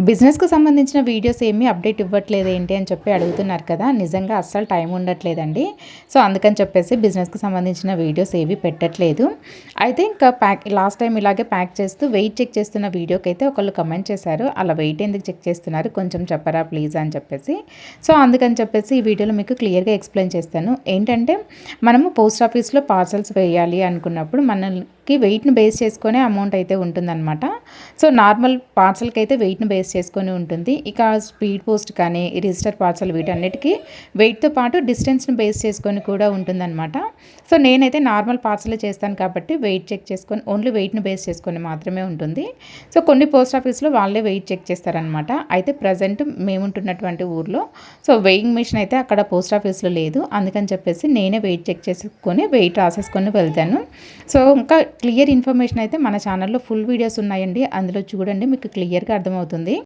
బిజినెస్కు సంబంధించిన వీడియోస్ ఏమీ అప్డేట్ ఇవ్వట్లేదు ఏంటి అని చెప్పి అడుగుతున్నారు కదా! నిజంగా అస్సలు టైం ఉండట్లేదండి. సో, అందుకని చెప్పేసి బిజినెస్‌కి సంబంధించిన వీడియోస్ ఏవి పెట్టట్లేదు. అయితే ఇంకా ప్యాక్ లాస్ట్ టైం ఇలాగే ప్యాక్ చేస్తూ వెయిట్ చెక్ చేస్తున్న వీడియోకి అయితే ఒకళ్ళు కమెంట్ చేశారు. అలా వెయిట్ ఎందుకు చెక్ చేస్తున్నారు కొంచెం చెప్పరా ప్లీజ్ అని చెప్పేసి. సో, అందుకని చెప్పేసి ఈ వీడియోలో మీకు క్లియర్‌గా ఎక్స్‌ప్లెయిన్ చేస్తాను. ఏంటంటే మనము పోస్ట్ ఆఫీస్‌లో పార్సెల్స్ వేయాలి అనుకున్నప్పుడు మనకి వెయిట్‌ని బేస్ చేసుకునే అమౌంట్ అయితే ఉంటుందన్నమాట. సో, నార్మల్ పార్సెల్‌కి అయితే వెయిట్‌ని బేస్ చేసుకొని ఉంటుంది. ఇక స్పీడ్ పోస్ట్ కానీ రిజిస్టర్ పార్సల్ వీటన్నిటికీ వెయిట్తో పాటు డిస్టెన్స్ని బేస్ చేసుకొని కూడా ఉంటుందన్నమాట. సో నేనైతే నార్మల్ పార్సల్ చేస్తాను కాబట్టి వెయిట్ చెక్ చేసుకొని ఓన్లీ వెయిట్ని బేస్ చేసుకొని మాత్రమే ఉంటుంది. సో కొన్ని పోస్ట్ ఆఫీస్లో వాళ్ళే వెయిట్ చెక్ చేస్తారనమాట అయితే ప్రజెంట్ మేముంటున్నటువంటి ఊర్లో సో వెయింగ్ మిషన్ అయితే అక్కడ పోస్ట్ ఆఫీస్లో లేదు. అందుకని చెప్పేసి నేనే వెయిట్ చెక్ చేసుకొని వెయిట్ రాసేసుకొని వెళ్తాను. సో ఇంకా క్లియర్ ఇన్ఫర్మేషన్ అయితే మన ఛానల్లో ఫుల్ వీడియోస్ ఉన్నాయండి. అందులో చూడండి మీకు క్లియర్గా అర్థమవుతుంది.